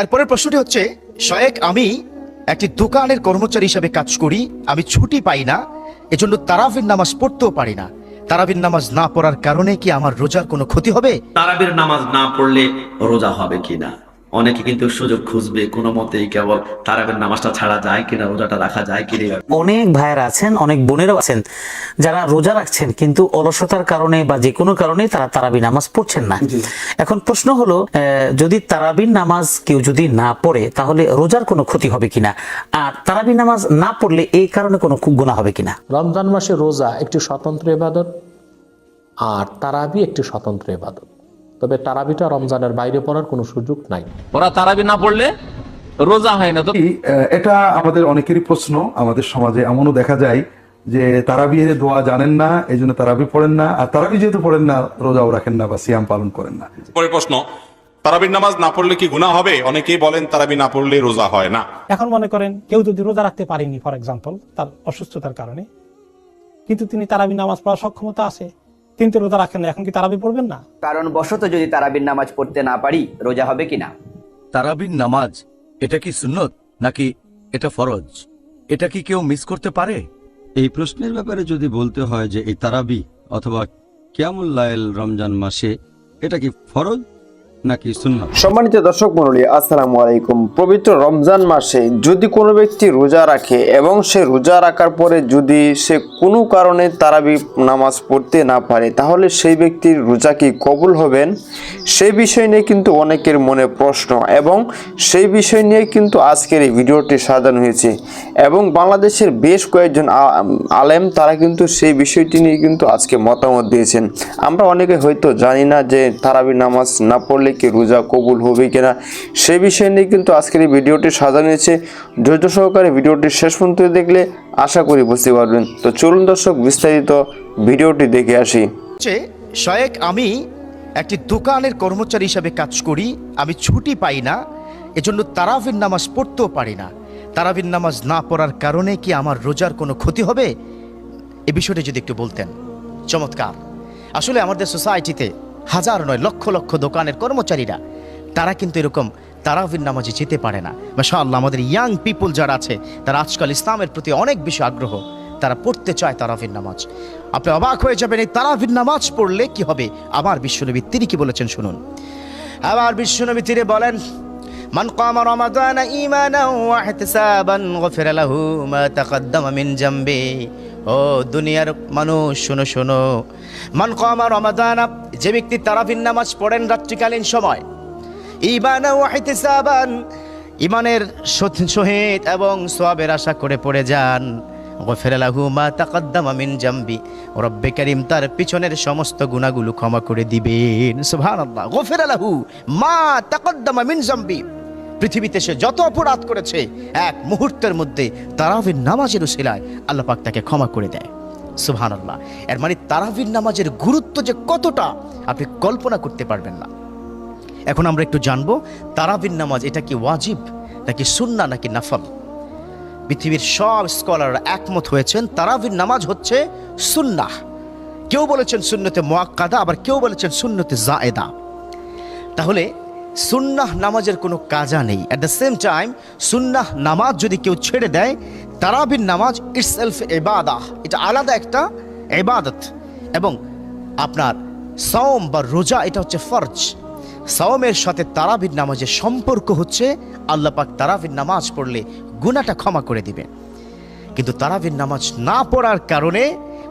এরপরের প্রশ্নটি হচ্ছে শয়েক আমি একটি দোকানের কর্মচারী হিসাবে কাজ করি, আমি ছুটি পাই না, এজন্য তারাবির নামাজ পড়তেও পারি না। তারাবির নামাজ না পড়ার কারণে কি আমার রোজার কোনো ক্ষতি হবে? তারাবির নামাজ না পড়লে রোজা হবে কিনা অনেকে কিন্তু সুযোগ খুঁজবে কোনো মতেই কেবল তারাবির নামাজটা ছাড়া যায় কিনা রোজাটা রাখা যায় কিনা। অনেক ভাইয়েরা আছেন অনেক বোনেরাও আছেন যারা রোজা রাখছেন কিন্তু অলসতার কারণে বা যে কোনো কারণে তারা তারাবি নামাজ পড়ছেন না। এখন প্রশ্ন হলো আহ, যদি তারাবির নামাজ কেউ যদি না পড়ে তাহলে রোজার কোনো ক্ষতি হবে কিনা? আর তারাবি নামাজ না পড়লে এই কারণে কোনো গুণা হবে কিনা? রমজান মাসে রোজা একটি স্বতন্ত্র ইবাদত আর তারাবি একটি স্বতন্ত্র ইবাদত। তবে তারাবিটা রমজানের বাইরে পড়ার কোনো সুযোগ নাই। ওরা তারাবি না পড়লে রোজা হয় না তো? এটা আমাদের অনেকেরই প্রশ্ন আমাদের সমাজে এমনও দেখা যায় যে তারাবি দোয়া জানেন না এই জন্য তারাবি পড়েন না আর তারাবি যেহেতু পড়েন না রোজাও রাখেন না বা সিয়াম পালন করেন না। পরে প্রশ্ন তারাবির নামাজ না পড়লে কি গুনাহ হবে? অনেকেই বলেন তারাবি না পড়লে রোজা হয় না। এখন মনে করেন কেউ যদি রোজা রাখতে পারেনি ফর এক্সাম্পল তার অসুস্থতার কারণে কিন্তু তিনি তারাবি নামাজ পড়ার সক্ষমতা আছে। তিনি তো রোজা রাখেন না এখন কি তারাবি পড়বেন না? কারণ বশত যদি তারাবির নামাজ পড়তে না পারি রোজা হবে কিনা? তারাবির নামাজ এটা কি সুন্নত নাকি এটা ফরজ? এটা কি কেউ মিস করতে পারে? এই প্রশ্নের ব্যাপারে যদি বলতে হয় যে এই তারাবি অথবা কিয়ামুল্লাইল রমজান মাসে এটা কি ফরজ? নাকি সম্মানিত দর্শক মন্ডলী আসসালামু আলাইকুম। পবিত্র রমজান মাসে যদি কোনো ব্যক্তি রোজা রাখে এবং সে রোজা রাখার পরে যদি সে কোনো কারণে তারাবি নামাজ পড়তে না পারে, তাহলে সেই ব্যক্তির রোজা কি কবুল হবেন? সেই বিষয় নিয়ে কিন্তু অনেকের মনে প্রশ্ন এবং সেই বিষয় নিয়ে কিন্তু আজকের এই ভিডিওটি সাজানো হয়েছে এবং বাংলাদেশের বেশ কয়েকজন আলেম, তারা কিন্তু সেই বিষয়টি নিয়ে কিন্তু আজকে মতামত দিয়েছেন। আমরা অনেকে হয়তো জানি না যে তারাবি নামাজ না পড়লে কি রোজা কবুল হবে কিনা সেই বিষয় নিয়ে কিন্তু আজকের এই ভিডিওটি সাজানো হয়েছে ধৈর্য সহকারে ভিডিওটি শেষ পর্যন্ত দেখলে আশা করি বুঝতে পারবেন। তো চলুন দর্শক, বিস্তারিত ভিডিওটি দেখে আসি। শয়েক, আমি একটি দোকানের কর্মচারী হিসাবে কাজ করি। আমি ছুটি পাই না। এজন্য তারাবির নামাজ পড়তেও পারি না। তারাবির নামাজ না পড়ার কারণে কি আমার রোজার কোনো ক্ষতি হবে? এ বিষয়টি যদি একটু বলতেন। চমৎকার। আসলে আমাদের সোসাইটিতে হাজার নয়, লক্ষ লক্ষ দোকানের কর্মচারীরা। তারা কিন্তু এরকম তারাভির নামাজে যেতে পারে না। মাসা আমাদের ইয়াং পিপুল যারা আছে, তারা আজকাল ইসলামের প্রতি অনেক বেশি আগ্রহ। তারা পড়তে চায় তারাভির নামাজ। আপনি অবাক হয়ে যাবেন, এই তারাভির নামাজ পড়লে কি হবে? আমার বিশ্বনবী, তিনি কি বলেছেন শুনুন। আবার বিশ্বনবী, তিনি বলেন, মান কামা রমাদান ইমানা ওয়া ইহতিসাবান, গফিরা লাহু মা তাকাদ্দামা মিন ও দুনিয়ার মানুষ, শোনো শোনো। মান কমা রমাদানা, যে ব্যক্তি তারাবির নামাজ পড়েন রাত্রিকালীন সময় ইমানা ওয়াহিতিসাবান ইমানের সত- সহিত এবং সোয়াবের আশা করে পড়ে যান। গফেরালাহু মা তাকাদ্দামা মিন জামবি, রব্বে করিম তার পিছনের সমস্ত গুণাগুলো ক্ষমা করে দিবেন। সুবহানাল্লাহ। গফেরালাহু মা তাকাদ্দামা মিন জামবি। পৃথিবীতে সে যত অপরাধ করেছে, এক মুহূর্তের মধ্যে তারাবির নামাজের উসিলায় আল্লাহ পাক তাকে ক্ষমা করে দেয়। সুবহানাল্লাহ। এর মানে তারাবির নামাজের গুরুত্ব যে কতটা, আপনি কল্পনা করতে পারবেন না। এখন আমরা একটু জানব, তারাবির নামাজ এটা কি ওয়াজিব, নাকি সুন্না নাকি নাফল? পৃথিবীর সব স্কলাররা একমত হয়েছেন, তারাবির নামাজ হচ্ছে সুন্নাহ। কেউ বলেছেন সুন্নতে মোয়াক্কাদা আবার কেউ বলেছেন সুন্নতে জায়েদা। তাহলে সুন্নাহ নামাজের কোনো কাজা নেই। অ্যাট দ্য সেম টাইম সুন্নাহ নামাজ যদি কেউ ছেড়ে দেয়, তারাবির নামাজ ইটস সেলফ এবাদাহ এটা আলাদা একটা এবাদত এবং আপনার সওম বা রোজা, এটা হচ্ছে ফরজ। সওমের সাথে তারাবির নামাজের সম্পর্ক হচ্ছে, আল্লাহ পাক তারাবির নামাজ পড়লে গুনাহটা ক্ষমা করে দিবেন। কিন্তু তারাবির নামাজ না পড়ার কারণে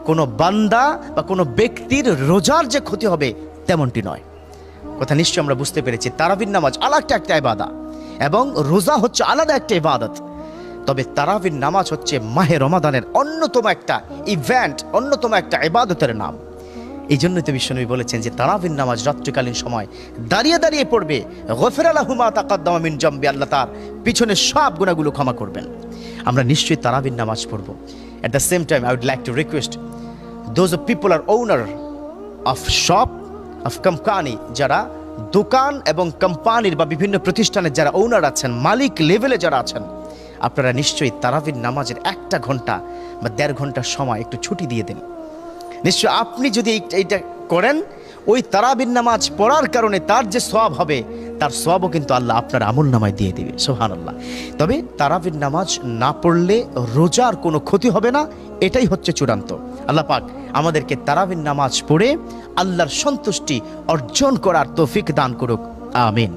কোনো বান্দা বা কোনো ব্যক্তির রোজার যে ক্ষতি হবে, তেমনটি নয়। কথা নিশ্চয়ই আমরা বুঝতে পেরেছি, তারাবির নামাজ আলাদা একটা ইবাদা এবং রোজা হচ্ছে আলাদা একটা ইবাদত। তবে তারাবির নামাজ হচ্ছে মাহে রমাদানের অন্যতম একটা ইভেন্ট অন্যতম একটা ইবাদতের নাম। এই জন্যই তো বিশ্বনবী বলেছেন যে তারাবির নামাজ রাত্রিকালীন সময় দাঁড়িয়ে দাঁড়িয়ে পড়বে। গফের আলাহুমা তাকাদ্দামা মিন জম্বি, আল্লাহ তার পিছনে সব গুণাগুলো ক্ষমা করবেন। আমরা নিশ্চয়ই তারাবির নামাজ পড়ব। At the same time I would like to request those people are owner of shop of company যারা দোকান এবং কোম্পানির বা বিভিন্ন প্রতিষ্ঠানের যারা ওনার আছেন, মালিক লেভেলে যারা আছেন, আপনারা নিশ্চয়ই তারাবির নামাজের একটা ঘণ্টা বা দেড় ঘণ্টার সময় একটু ছুটি দিয়ে দিন। নিশ্চয় আপনি যদি এই- এইটা করেন ওই তারাবিন নামাজ পড়ার কারণে তার যে সওয়াব হবে, তার সওয়াবও কিন্তু আল্লাহ আপনার আমল নামায় দিয়ে দেবে সোহান আল্লাহ তবে তারাবিন নামাজ না পড়লে রোজার কোনো ক্ষতি হবে না, এটাই হচ্ছে চূড়ান্ত। আল্লাহ পাক আমাদেরকে তারাবিন নামাজ পড়ে আল্লাহর সন্তুষ্টি অর্জন করার তৌফিক দান করুক, আমিন।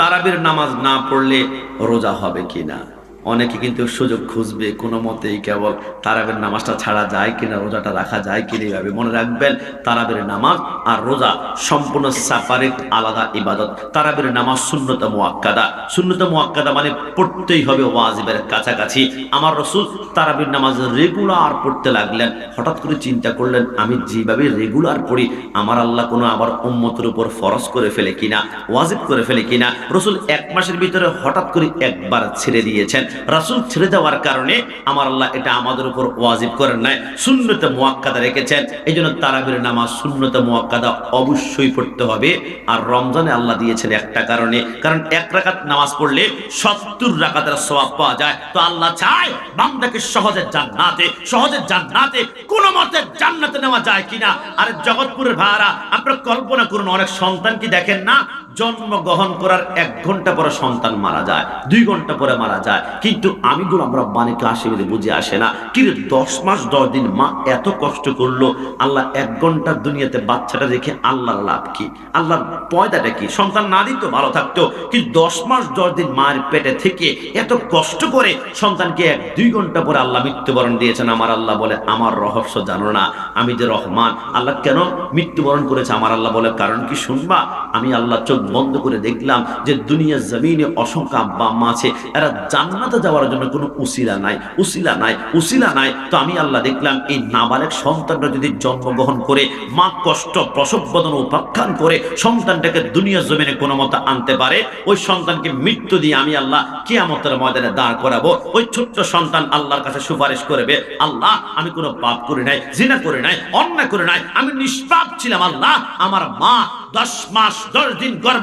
তারাবির নামাজ না পড়লে রোজা হবে কিনা? অনেকে কিন্তু সুযোগ খুঁজবে, কোনো মতেই কেবল তারাবের নামাজটা ছাড়া যায় কিনা, রোজাটা রাখা যায় কিনা এইভাবে মনে রাখবেন, তারাবের নামাজ আর রোজা সম্পূর্ণ সাপারেট আলাদা ইবাদত। তারাবের নামাজ শূন্যতা মুয়াক্কাদা। শূন্যতা মুয়াক্কাদা মানে পড়তেই হবে ওয়াজিবের কাছাকাছি। আমার রসুল তারাবির নামাজ রেগুলার পড়তে লাগলেন। হঠাৎ করে চিন্তা করলেন, আমি যেভাবে রেগুলার পড়ি, আমার আল্লাহ কোনো আবার উম্মতের উপর ফরজ করে ফেলে কিনা, ওয়াজিব করে ফেলে কিনা? রসুল এক মাসের ভিতরে হঠাৎ করে একবার ছেড়ে দিয়েছেন। রাসুল ছেড়ে দেওয়ার কারণে আমার আল্লাহ এটা আমাদের উপর ওয়াজিব করেন নাই শূন্যতে মুয়াক্কাদা রেখেছেন। এই জন্য তারাবির নামাজ শূন্যতে মুয়াক্কাদা অবশ্যই পড়তে হবে। আর রমজানে আল্লাহ দিয়েছেন একটা কারণে, কারণ এক রাকাত নামাজ পড়লে সত্তর রাকাতের সওয়াব পাওয়া যায়। তো আল্লাহ চায় বান্দাকে সহজে জান্নাতে সহজে জান্নাতে, কোন মতে জান্নাতে নেওয়া যায় কিনা? আরে জগৎপুরের ভাড়া আপনারা কল্পনা করুন, অনেক সন্তান কি দেখেন না? জন্ম গ্রহণ করার এক ঘণ্টা পরে সন্তান মারা যায়, দুই ঘণ্টা পরে মারা যায়। কিন্তু আমি গুলো আমরা বাণীকে আসে বলে বুঝে আসে না কিন্তু দশ মাস, দশ দিন মা এত কষ্ট করল, আল্লাহ এক ঘণ্টা দুনিয়াতে বাচ্চাটা রেখে আল্লাহর লাভ কি? আল্লাহর পয়দাটা কি? সন্তান না দিত, ভালো থাকতো। কিন্তু দশ মাস, দশ দিন মায়ের পেটে থেকে এত কষ্ট করে সন্তানকে এক, দুই ঘণ্টা পরে আল্লাহ মৃত্যুবরণ দিয়েছেন। আমার আল্লাহ বলে, আমার রহস্য জানো না, আমি যে রহমান, আল্লাহ কেন মৃত্যুবরণ করেছে? আমার আল্লাহ বলে, কারণ কি শুনবা? আমি আল্লাহ চোখ বন্ধ করে দেখলাম যে দুনিয়া জমিনে অসংখ্য আব্বা আম্মা আছে। এরা জান্নাতে যাওয়ার জন্য কোনো উসিলা নাই। উসিলা নাই উসিলা নাই। তো আমি আল্লাহ দেখলাম, এই নাবালেক সন্তানটা যদি জন্মগ্রহণ করে, মা কষ্ট, প্রসব বদন উপাখ্যান করে সন্তানটাকে দুনিয়া জমিনে কোনো মতো আনতে পারে, ওই সন্তানকে মৃত্যু দিয়ে আমি আল্লাহ কিয়ামতের ময়দানে দাঁড় করাবো। ওই ছোট্ট সন্তান আল্লাহর কাছে সুপারিশ করবে, আল্লাহ, আমি কোনো পাপ করি নাই, জিনা করি নাই, অন্যায় করি নাই, আমি নিষ্পাপ ছিলাম, আল্লাহ, আমার মা দশ মাস, দশ দিন গর্ভ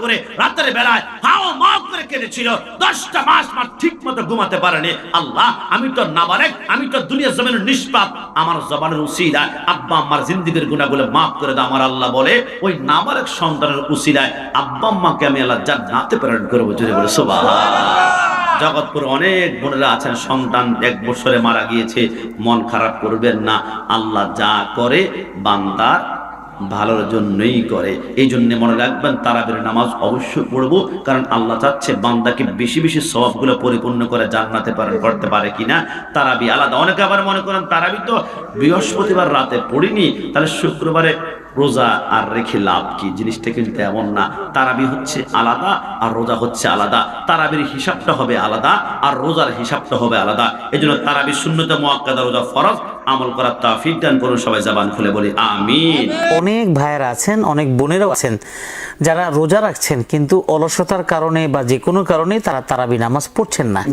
করে রাতের বেলায় হাও করে কেঁদেছিল। দশটা মাস ঠিক মতো ঘুমাতে পারেনি। আল্লাহ, আমি তো আমি তো দুনিয়া নিষ্পাপ। আমার জবানের উসিলায় আব্বা আম্মার জিন্দিগির গুণাগুলো মাফ করে আমার আল্লাহ বলে। ওই সন্তানের উসিলায় আব্বা আম্মাকে আমি আল্লাহ প্রেরণ করব যদি বলে জগৎপুর অনেক বোনেরা আছেন, সন্তান এক বছরে মারা গিয়েছে। মন খারাপ করবেন না। আল্লাহ যা করে বান্দার ভালোর জন্যই করে। এই জন্যে মনে রাখবেন, তারাবির নামাজ অবশ্যই পড়ব, কারণ আল্লাহ চাচ্ছে বান্দাকে বেশি বেশি সবগুলো পরিপূর্ণ করে জানাতে পারে করতে পারে কিনা। তারাবি আলাদা। অনেকে আবার মনে করেন, তারাবি তো বৃহস্পতিবার রাতে পড়িনি, তাহলে শুক্রবারে রোজা আর রেখে লাভ কি? জিনিসটা কিন্তু এমন না। তারাবি হচ্ছে আলাদা আর রোজা হচ্ছে আলাদা। তারাবির হিসাবটা হবে আলাদা আর রোজার হিসাবটা হবে আলাদা। এই জন্য তারাবি শূন্যতে মোয়াক্কাদা রোজা ফরজ। আমল করার তাফিক দান করুন সবাই জবান খুলে বলি আমিন। অনেক ভাইয়েরা আছেন অনেক বোনেরাও আছেন যারা রোজা রাখছেন কিন্তু অলসতার কারণে বা যে কোনো কারণে তারা তারাবি নামাজ পড়ছেন না।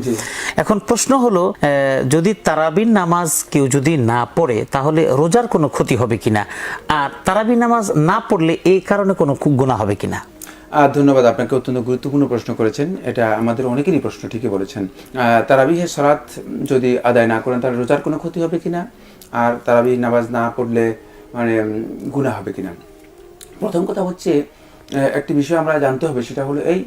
এখন প্রশ্ন হলো আহ, যদি তারাবির নামাজ কেউ যদি না পড়ে তাহলে রোজার কোনো ক্ষতি হবে কিনা? আর তারাবি নামাজ না পড়লে এই কারণে কোনো খুব গুণা হবে কিনা? ধন্যবাদ আপনাকে অত্যন্ত গুরুত্বপূর্ণ প্রশ্ন করেছেন। এটা আমাদের অনেকেরই প্রশ্ন ঠিকই বলেছেন। আহ, তারাবিহের সরাত যদি আদায় না করেন তাহলে রোজার কোনো ক্ষতি হবে কিনা? আর তারাবি নামাজ না পড়লে মানে গুণা হবে কিনা? প্রথম কথা হচ্ছে একটি বিষয় আমরা জানতে হবে সেটা হলো এই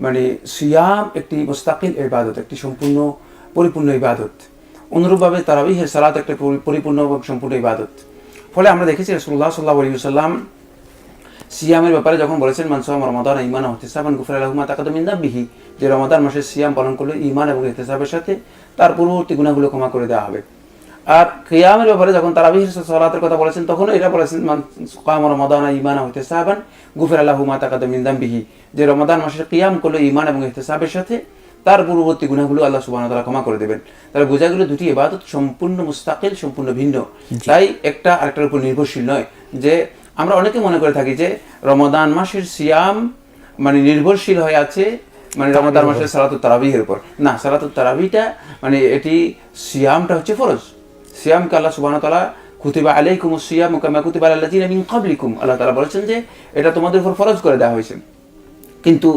মানে সিয়াম একটি মোস্তাকিল ইবাদত একটি সম্পূর্ণ পরিপূর্ণ ইবাদত। অনুরূপভাবে তারাবিহের সালাত একটা পরিপূর্ণ এবং সম্পূর্ণ ইবাদত। ফলে আমরা দেখেছি রসুল্লাহ সাল্লাহ আলী সাল্লাম সিয়ামের ব্যাপারে যখন বলেছেন মানসাম রমাদান ইমান হতেসাবান গুফর আলহমা তাকাত বিহি যে রমাদান মাসে সিয়াম পালন করলে ইমান এবং ইহতেসাবের সাথে তার পূর্ববর্তী গুণাগুলো ক্ষমা করে দেওয়া হবে। আর কিয়ামের ব্যাপারে যখন তারা বিশেষ সলাতের কথা বলেছেন তখন এটা বলেছেন কাম রমাদান ইমান হতেসাবান গুফর আল্লাহুমা তাকাত বিহি যে রমাদান মাসে কিয়াম করলে ইমান এবং ইহতেসাবের সাথে তার পূর্ববর্তী গুণাগুলো আল্লাহ সুবাহ তালা ক্ষমা করে দেবেন। তাহলে বোঝা গেল দুটি এবাদত সম্পূর্ণ মুস্তাকিল সম্পূর্ণ ভিন্ন। তাই একটা আরেকটার উপর নির্ভরশীল নয় যে আমরা অনেকে মনে করে থাকি যে রমদান মাসের সিয়াম মানে নির্ভরশীল হয়ে আছে মানে রমদান মাসের সালাতুত তারাবিহের উপর। না সালাতুত তারাবিটা মানে এটি সিয়ামটা হচ্ছে ফরজ। সিয়ামকে আল্লাহ সুবাহ তালা কুতিবা আলাইকুম সিয়াম কামা কুতিবা আল্লাযিনা মিন ক্বাবলিকুম। আল্লাহ তালা বলেছেন যে এটা তোমাদের উপর ফরজ করে দেওয়া হয়েছে। কিন্তু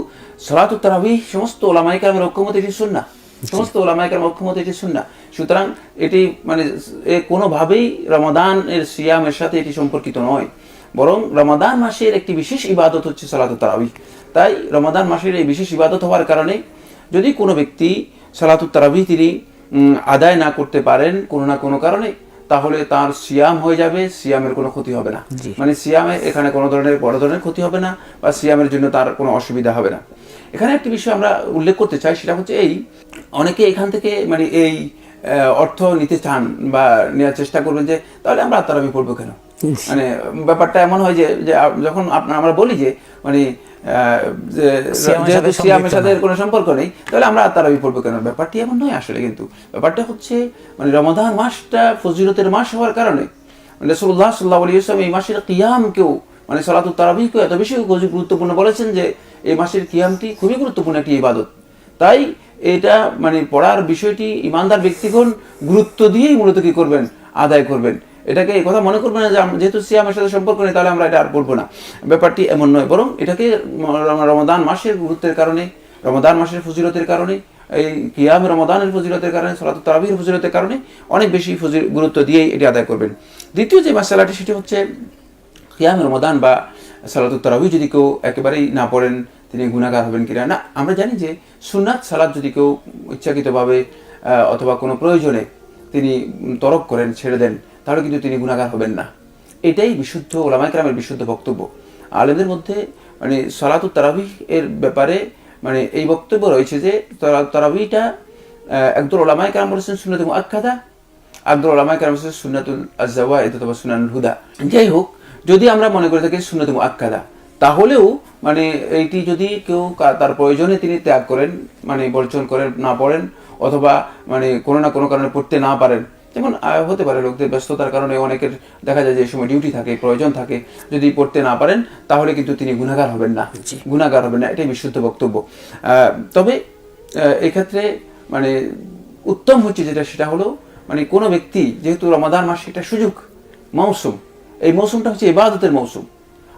সলাতুত তারাবি সমস্ত ওলামাই কালামের ঐক্যমত এটি সমস্ত ওলামাই কালামের ঐক্যমত এটি সুতরাং এটি মানে এ কোনোভাবেই রমাদানের সিয়ামের সাথে এটি সম্পর্কিত নয়। বরং রমাদান মাসের একটি বিশেষ ইবাদত হচ্ছে সালাত তারাবি তাই রমাদান মাসের এই বিশেষ ইবাদত হওয়ার কারণে যদি কোনো ব্যক্তি সালাত তারাবি তিনি আদায় না করতে পারেন কোনো না কোনো কারণে তাহলে তার সিয়াম হয়ে যাবে সিয়ামের কোনো ক্ষতি হবে না। মানে সিয়ামে এখানে কোনো ধরনের বড় ধরনের ক্ষতি হবে না বা সিয়ামের জন্য তার কোনো অসুবিধা হবে না। এখানে একটি বিষয় আমরা উল্লেখ করতে চাই সেটা হচ্ছে এই অনেকে এখান থেকে মানে এই অর্থ নিতে চান বা নেওয়ার চেষ্টা করবেন যে তাহলে আমরা তারাবি পড়ব কেন? মানে ব্যাপারটা এমন হয় যে যখন আপনার আমরা বলি যে মানে যেহেতু সাথে সিয়ামের সাথে কোনো সম্পর্ক নেই তাহলে আমরা তারাবি পড়ব কেন? ব্যাপারটি এমন নয় আসলে কিন্তু। ব্যাপারটা হচ্ছে মানে রমাদান মাসটা ফজিলতের মাস হওয়ার কারণে মানে রসুল্লাহ সাল্লাহ আলী ইসলাম এই মাসের কিয়ামকেও মানে সলাতুল তারাবিকেও এত বেশি গুরুত্বপূর্ণ বলেছেন যে এই মাসের কিয়ামটি খুবই গুরুত্বপূর্ণ একটি ইবাদত। তাই এটা মানে পড়ার বিষয়টি ইমানদার ব্যক্তিগণ গুরুত্ব দিয়েই মূলত কি করবেন? আদায় করবেন। এটাকে এই কথা মনে করবেন না যে যেহেতু সিয়ামের সাথে সম্পর্ক নেই, তাহলে আমরা এটা আর পড়ব না। ব্যাপারটি এমন নয়, বরং এটাকে রমাদান মাসের গুরুত্বের কারণে রমাদান মাসের ফজিলতের কারণে, এই কিয়াম রমাদানের ফজিলতের কারণে সলাত তারাবির ফজিলতের কারণে অনেক বেশি ফজিল গুরুত্ব দিয়েই এটি আদায় করবেন। দ্বিতীয় যে মশালাটি সেটি হচ্ছে কিয়াম রমাদান বা সালাতুত তারাবি যদি কেউ একেবারেই না পড়েন তিনি গুণাগার হবেন কিনা? না, আমরা জানি যে সুন্নাত সালাদ যদি কেউ ইচ্ছাকৃতভাবে অথবা কোনো প্রয়োজনে তিনি তরক করেন, ছেড়ে দেন, তাহলে কিন্তু তিনি গুণাগার হবেন না। এটাই বিশুদ্ধ ওলামাইকরামের বিশুদ্ধ বক্তব্য। আলেমদের মধ্যে মানে সালাতুত তারাবি এর ব্যাপারে মানে এই বক্তব্য রয়েছে যে, তারা- তারাবিটা একদল ওলামাই কালাম বলেছেন সুন্নত আখ্যাদা আব্দুল ওলামাই কালাম বলেছেন সুন্নাতুল আজাওয়া অথবা সুনানুল হুদা। যাই হোক, যদি আমরা মনে করে থাকি সুন্নত আক্কাদা তাহলেও মানে এইটি যদি কেউ তার প্রয়োজনে তিনি ত্যাগ করেন মানে বর্জন করেন না পড়েন অথবা মানে কোনো না কোনো কারণে পড়তে না পারেন যেমন হতে পারে লোকদের ব্যস্ততার কারণে অনেকের দেখা যায় যে এই সময় ডিউটি থাকে প্রয়োজন থাকে যদি পড়তে না পারেন তাহলে কিন্তু তিনি গুণাগার হবেন না। গুণাগার হবেন না এটাই বিশুদ্ধ বক্তব্য। তবে এক্ষেত্রে মানে উত্তম হচ্ছে যেটা সেটা হলো মানে কোনো ব্যক্তি যেহেতু রমাদান মাস এটা সুযোগ মৌসুম এই মৌসুমটা হচ্ছে ইবাদতের মৌসুম।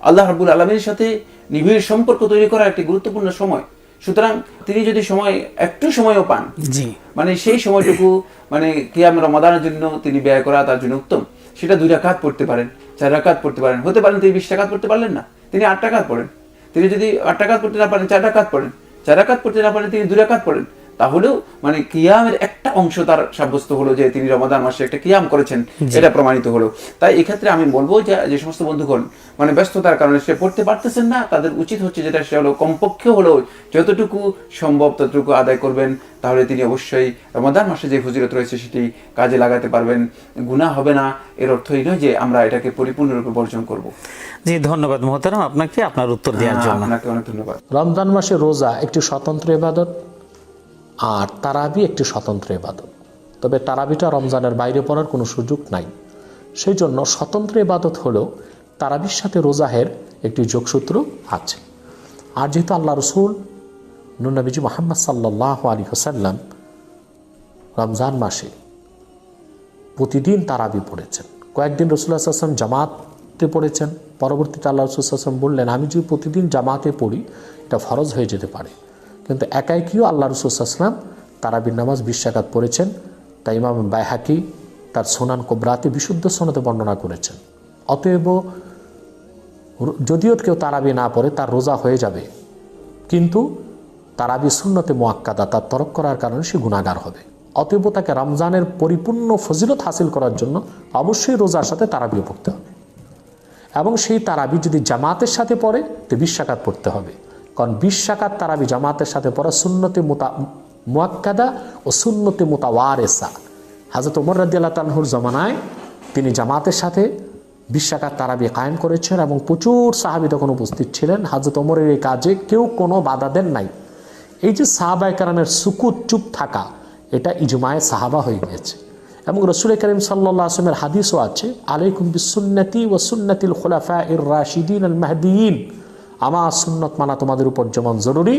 আল্লাহ রাবুল আলমীর সাথে নিবিড় সম্পর্ক তৈরি করা একটি গুরুত্বপূর্ণ সময়। সুতরাং তিনি যদি সময় একটু সময়ও পান জি। মানে সেই সময়টুকু মানে কিয়াম রমাদানের জন্য তিনি ব্যয় করা তার জন্য উত্তম। সেটা দুই রাকাত পড়তে পারেন চার রাকাত পড়তে পারেন। হতে পারেন তিনি বিশ টাকাত পড়তে পারলেন না তিনি আট টাকাত পড়েন। তিনি যদি আট টাকাত পড়তে না পারেন চার টাকাত পড়েন। চার রাকাত পড়তে না পারেন তিনি দুই রাকাত পড়েন। তাহলেও মানে কিয়ামের একটা অংশ তার সাব্যস্ত হলো যে তিনি রমাদান মাসে একটা কিয়াম করেছেন এটা প্রমাণিত হলো। তাই এক্ষেত্রে আমি বলব যে যে সমস্ত বন্ধুগণ মানে ব্যস্ততার কারণে সে পড়তে পারতেছেন না তাদের উচিত হচ্ছে যেটা সে হলো কমপক্ষে হলো যতটুকু সম্ভব ততটুকু আদায় করবেন তাহলে তিনি অবশ্যই রমাদান মাসে যে ফজিলত রয়েছে সেটি কাজে লাগাতে পারবেন। গুণা হবে না এর অর্থ এই নয় যে আমরা এটাকে পরিপূর্ণরূপে বর্জন করব। জি ধন্যবাদ মোহতারাম আপনাকে আপনার উত্তর দেওয়ার জন্য। আপনাকে অনেক ধন্যবাদ। রমজান মাসে রোজা একটি স্বতন্ত্র ইবাদত আর তারাবি একটি স্বতন্ত্র ইবাদত। তবে তারাবিটা রমজানের বাইরে পড়ার কোনো সুযোগ নাই। সেই জন্য স্বতন্ত্র ইবাদত হলেও তারাবির সাথে রোজাহের একটি যোগসূত্র আছে। আর যেহেতু আল্লাহ রসুল নুনবীজি মোহাম্মদ সাল্লাহ আলী হোসাল্লাম রমজান মাসে প্রতিদিন তারাবি পড়েছেন। কয়েকদিন রসুল্লাহ আসলাম জামাতে পড়েছেন। পরবর্তীতে আল্লাহ রসুলাম বললেন, আমি যদি প্রতিদিন জামাতে পড়ি, এটা ফরজ হয়ে যেতে পারে। কিন্তু একাই কিও আল্লাহ রসুলাম তারাবির নামাজ বিশ্বাকাত পড়েছেন। তাই ইমাম বাইহাকি তার সোনান কোবরাতে বিশুদ্ধ সোনাতে বর্ণনা করেছেন। অতএব যদিও কেউ তারাবি না পড়ে, তার রোজা হয়ে যাবে। কিন্তু তারাবি সুন্নতে মোয়াক্কাদা, তার তরক করার কারণে সে গুণাগার হবে। অতএব তাকে রমজানের পরিপূর্ণ ফজিলত হাসিল করার জন্য অবশ্যই রোজার সাথে তারাবিও পড়তে হবে। এবং সেই তারাবি যদি জামাতের সাথে পড়ে, তো বিশ্বাকাত পড়তে হবে। কারণ বিশ্বাকাত তারাবি জামাতের সাথে পড়া সুন্নতে মোতা মোয়াক্কাদা ও সুন্নতে মোতাওয়ারেসা। হাজরত ওমর আল্লাহ তালহুর জমানায় তিনি জামাতের সাথে বিশ্বাকাত তারাবি কায়েম করেছেন এবং প্রচুর সাহাবি তখন উপস্থিত ছিলেন। হাজরত ওমরের এই কাজে কেউ কোনো বাধা দেন নাই। এই যে সাহাবায় কারামের সুকুত চুপ থাকা, এটা ইজমায়ে সাহাবা হয়ে গিয়েছে। এবং রসুল করিম সাল্লাহ আসলামের হাদিসও আছে, আলাইকুম বিসুন্নতি ও সুন্নতিল খোলাফা ইর রাশিদিন আল মাহদিন আমার সুন্নত মানা তোমাদের উপর যেমন জরুরি,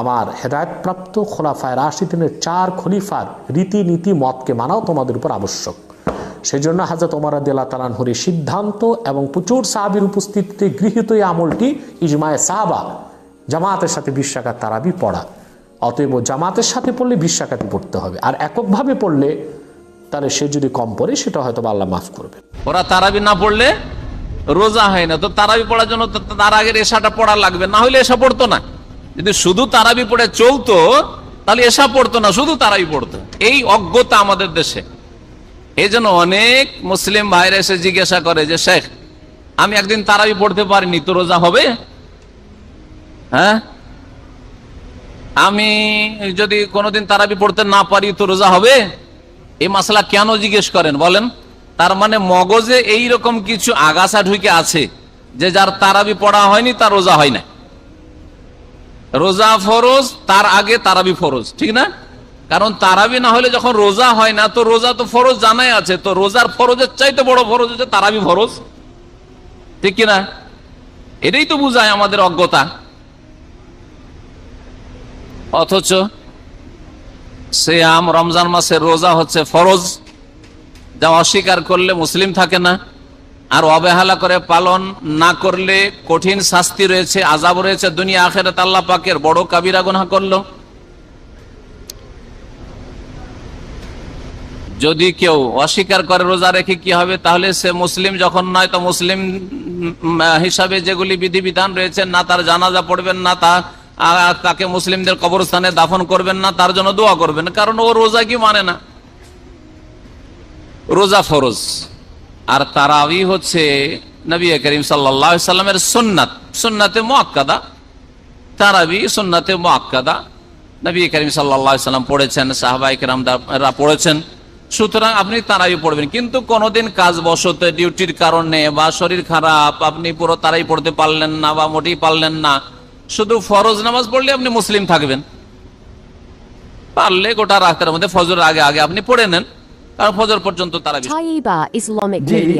আমার হেদায়তপ্রাপ্ত খোলাফায় রাশিদিনের চার খলিফার রীতিনীতি, মতকে মানাও তোমাদের উপর আবশ্যক। সেই জন্য হাজরত ওমর আদিল্লা তালানহরি সিদ্ধান্ত এবং প্রচুর সাহাবির উপস্থিতিতে গৃহীত এই আমলটি ইজমায়ে সাহাবা, জামাতের সাথে বিশ্বাকাত তারাবি পড়া। অতএব জামাতের সাথে পড়লে বিশ্বাকাতি পড়তে হবে। আর এককভাবে পড়লে তাহলে সে যদি কম পড়ে, সেটা হয়তো আল্লাহ মাফ করবে ওরা তারাবি না পড়লে রোজা হয় না, তো তারাবি পড়ার জন্য তার আগের এশাটা পড়া লাগবে, না হলে এসা পড়তো না। যদি শুধু তারাবি পড়ে চলতো, তাহলে এসা পড়তো না, শুধু তারাবি পড়তো। এই অজ্ঞতা আমাদের দেশে। এই জন্য অনেক মুসলিম ভাইরা এসে জিজ্ঞাসা করে যে, শেখ, আমি একদিন তারাবি পড়তে পারিনি, তো রোজা হবে? হ্যাঁ? আমি যদি কোনোদিন তারাবি পড়তে না পারি, তো রোজা হবে? এই মাসলা কেন জিজ্ঞেস করেন, বলেন। তার মানে মগজে এই রকম কিছু আগাছা ঢুকে আছে যে যার তারাবি পড়া হয়নি, তার রোজা হয় না রোজা ফরজ, তার আগে তারাবি ফরজ, ঠিক না? কারণ তারাবি না হলে যখন রোজা হয় না, তো রোজা তো ফরজ জানাই আছে, তো রোজার ফরজের চাইতে বড় ফরজ হচ্ছে তারাবি ফরজ। ঠিক কিনা? এটাই তো বুঝায় আমাদের অজ্ঞতা। অথচ সে আম রমজান মাসের রোজা হচ্ছে ফরজ। যা অস্বীকার করলে মুসলিম থাকে না। আর অবহেলা করে পালন না করলে কঠিন শাস্তি রয়েছে আজাব রয়েছে, দুনিয়া আখেরাত আল্লাহ পাকের বড় কাবিরা গুনাহ করল। যদি কেউ অস্বীকার করে রোজা রেখে কি হবে? তাহলে সে মুসলিম যখন নয়, তো মুসলিম হিসাবে যেগুলি বিধিবিধান রয়েছে, না তার জানাজা পড়বেন, না তা তাকে মুসলিমদের কবরস্থানে দাফন করবেন, না তার জন্য দোয়া করবেন। কারণ ও রোজা কি মানে না? রোজা ফরজ। আর তারাবি হচ্ছে নবী করিম সাল্লামের সুন্নাত। সুন্নাতে মোয়াক্কাদা তারাবি সুন্নাতে মোয়াক্কাদা নবী করিম সাল্লাম পড়েছেন সাহাবাই কেরামরা পড়েছেন। সুতরাং আপনি তারাবি পড়বেন। কিন্তু কোনোদিন কাজ বসতে, ডিউটির কারণে বা শরীর খারাপ, আপনি পুরো তারাই পড়তে পারলেন না বা মোটেই পারলেন না, শুধু ফরজ নামাজ পড়লে আপনি মুসলিম থাকবেন। পারলে গোটা রাস্তার মধ্যে ফজর আগে আগে আপনি পড়ে নেন। কারণ ফজর পর্যন্ত তারা.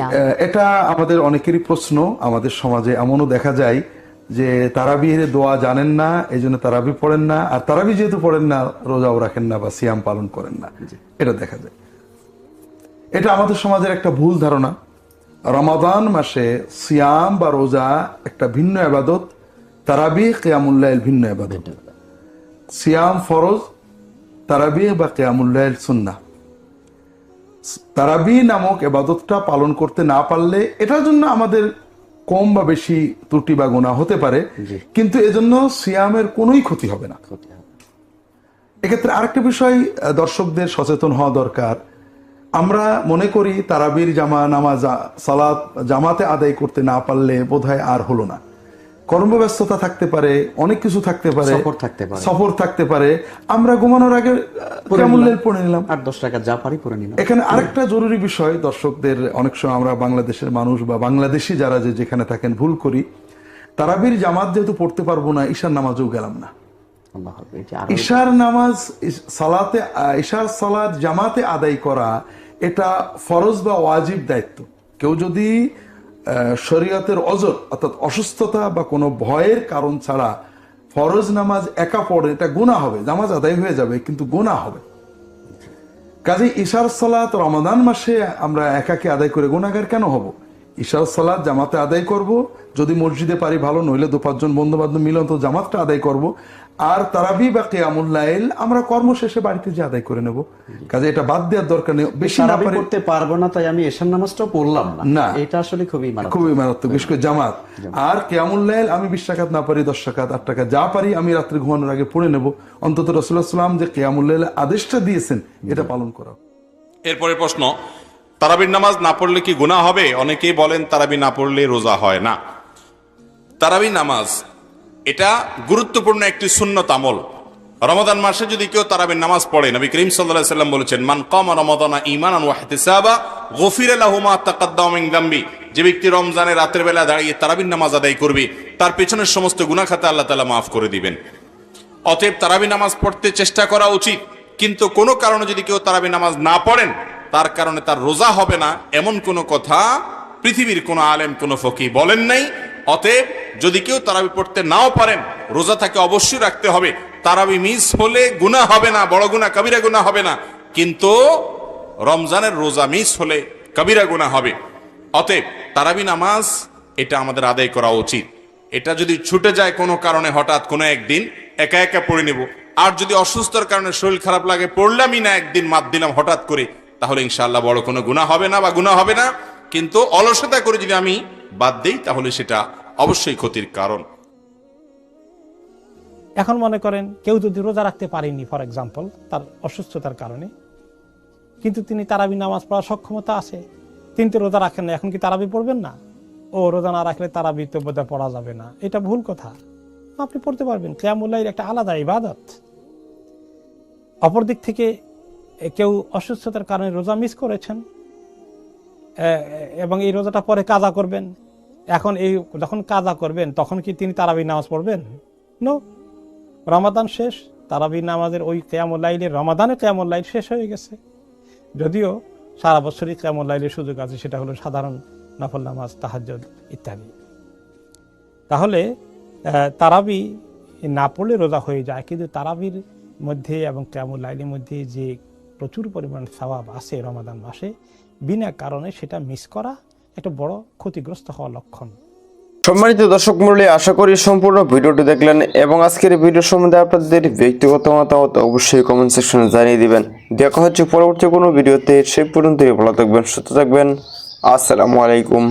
আহ, এটা আমাদের অনেকেরই প্রশ্ন আমাদের সমাজে এমনও দেখা যায় যে তারাবির দোয়া জানেন না এই জন্য তারাবি পড়েন না আর তারাবি যেহেতু পড়েন না রোজাও রাখেন না বা সিয়াম পালন করেন না। এটা দেখা যায়। এটা আমাদের সমাজের একটা ভুল ধারণা। রমাদান মাসে সিয়াম বা রোজা একটা ভিন্ন আবাদত তারাবি কেয়ামুল্লাহ ভিন্ন আবাদত। সিয়াম ফরজ তারাবি বা কেয়ামুল্লাহ সুন্না তারাবি নামক এবাদতটা পালন করতে না পারলে এটার জন্য আমাদের কম বা বেশি ত্রুটি বা গোনা হতে পারে। কিন্তু এজন্য সিয়ামের কোনোই ক্ষতি হবে না। এক্ষেত্রে আরেকটা বিষয় দর্শকদের সচেতন হওয়া দরকার। আমরা মনে করি তারাবির জামা নামাজ সালাত জামাতে আদায় করতে না পারলে বোধহয় আর হলো না। কর্মব্যস্ততা থাকতে পারে অনেক কিছু থাকতে পারে সফর থাকতে পারে। সফর থাকতে পারে। আমরা ঘুমানোর আগে কেমন পড়ে নিলাম? আট দশ টাকা যা পারি করে নিলাম। এখানে আরেকটা জরুরি বিষয় দর্শকদের অনেক সময় আমরা বাংলাদেশের মানুষ বা বাংলাদেশি যারা যে যেখানে থাকেন ভুল করি। তারাবির জামাত যেহেতু পড়তে পারব না ঈশার নামাজও গেলাম না। ঈশার নামাজ সালাতে ঈশার সালাত জামাতে আদায় করা এটা ফরজ বা ওয়াজিব দায়িত্ব। কেউ যদি শরীয়তের অজর, অর্থাৎ অসুস্থতা বা কোনো ভয়ের কারণ ছাড়া ফরজ নামাজ একা পড়ে, এটা গুণা হবে, নামাজ আদায় হয়ে যাবে, কিন্তু গুণা হবে। কাজে ঈশার সালাত রমাদান মাসে আমরা একাকে আদায় করে গুণাগার কেন হব? ঈশার সালাত জামাতে আদায় করব, যদি মসজিদে পারি ভালো, নইলে দু পাঁচজন বন্ধু বান্ধব মিলে অন্তত জামাতটা আদায় করব। আর তারাবি বা কেয়ামুল্লাইল আমরা কর্ম শেষে বাড়িতে যে আদায় করে নেব। কাজে এটা বাদ দেওয়ার দরকার নেই। বেশি না তারাবি করতে পারব না তাই আমি এশার নামাজটাও পড়লাম না। এটা আসলে খুবই খুবই মারাত্মক। বিশেষ করে জামাত। আর কেয়ামুল্লাইল আমি বিশ টাকাত না পারি দশ টাকাত আট টাকা যা পারি আমি রাত্রে ঘুমানোর আগে পড়ে নেব। অন্তত সাল্লাম যে কেয়ামুল্লাইল আদেশটা দিয়েছেন এটা পালন করা। এরপরে প্রশ্ন তারাবির নামাজ না পড়লে কি গুনাহ হবে? অনেকেই বলেন তারাবি না পড়লে রোজা হয় না। তারাবি নামাজ এটা গুরুত্বপূর্ণ একটি সুন্নত আমল। রমাদান মাসে যদি কেউ তারাবির নামাজ পড়ে, নবী করিম সাল্লাম বলেছেন, মান কামা রমাদানা ঈমানান ওয়া ইহতিসাবা, গফিরা লাহু মা তাকাদ্দামা মিন যে ব্যক্তি রমজানে রাতের বেলা দাঁড়িয়ে তারাবির নামাজ আদায় করবে, তার পেছনের সমস্ত গুনাহ খাতা আল্লাহ তালা মাফ করে দিবেন। অতএব তারাবি নামাজ পড়তে চেষ্টা করা উচিত, কিন্তু কোনো কারণে যদি কেউ তারাবি নামাজ না পড়েন, তার কারণে তার রোজা হবে না, এমন কোনো কথা পৃথিবীর কোনো আলেম, কোনো ফকি বলেন নাই। অতএব যদি কেউ তারাবি পড়তে নাও পারেন, রোজা তাকে অবশ্যই রাখতে হবে। তারাবি মিস হলে গুনাহ হবে না, বড় গুনাহ, কবিরা গুনাহ হবে না। কিন্তু রমজানের রোজা মিস হলে কবিরা গুনাহ হবে। অতএব তারাবি নামাজ, এটা আমাদের আদায় করা উচিত। এটা যদি ছুটে যায় কোনো কারণে হঠাৎ কোনো একদিন, একা একা পড়ে নেব। আর যদি অসুস্থর কারণে শরীর খারাপ লাগে, পড়লামই না একদিন, মাত দিলাম হঠাৎ করে, তাহলে ইনশাআল্লাহ বড় কোনো গুণা হবে না বা গুণা হবে না। কিন্তু অলসতা করে যদি আমি বাদ দিই, তাহলে সেটা অবশ্যই ক্ষতির কারণ। এখন মনে করেন, কেউ যদি রোজা রাখতে পারেনি ফর এক্সাম্পল তার অসুস্থতার কারণে, কিন্তু তিনি তারাবি নামাজ পড়ার সক্ষমতা আছে। তিনি তো রোজা রাখেন না, এখন কি তারাবি পড়বেন না? ও, রোজা না রাখলে তারাবি তো বোধহয় পড়া যাবে না। এটা ভুল কথা। আপনি পড়তে পারবেন। কেয়ামুল্লাহর একটা আলাদা ইবাদত। অপরদিক থেকে কেউ অসুস্থতার কারণে রোজা মিস করেছেন এবং এই রোজাটা পরে কাজা করবেন। এখন এই যখন কাজা করবেন, তখন কি তিনি তারাবি নামাজ পড়বেন? নো রমাদান শেষ, তারাবি নামাজের ওই কেয়ামুল্লাইলের রমাদানে কেয়ামুল্লাইল শেষ হয়ে গেছে। যদিও সারা বছরই কেয়ামুল্লাইলের সুযোগ আছে, সেটা হলো সাধারণ নফল নামাজ, তাহাজ্জুদ ইত্যাদি। তাহলে তারাবি না পড়লে রোজা হয়ে যায়, কিন্তু তারাবির মধ্যে এবং কেয়ামুল্লাইলের মধ্যে যে প্রচুর পরিমাণ সওয়াব আছে রমাদান মাসে বিনা কারণে সেটা মিস করা একটা বড় ক্ষতিগ্রস্ত হওয়ার লক্ষণ। সম্মানিত দর্শক মূল্যে আশা করি সম্পূর্ণ ভিডিওটি দেখলেন এবং আজকের ভিডিও সম্বন্ধে আপনাদের ব্যক্তিগত মতামত অবশ্যই কমেন্ট সেকশনে জানিয়ে দিবেন। দেখা হচ্ছে পরবর্তী কোনো ভিডিওতে, সেই পর্যন্ত ভালো থাকবেন, সুস্থ থাকবেন। আসসালামু আলাইকুম।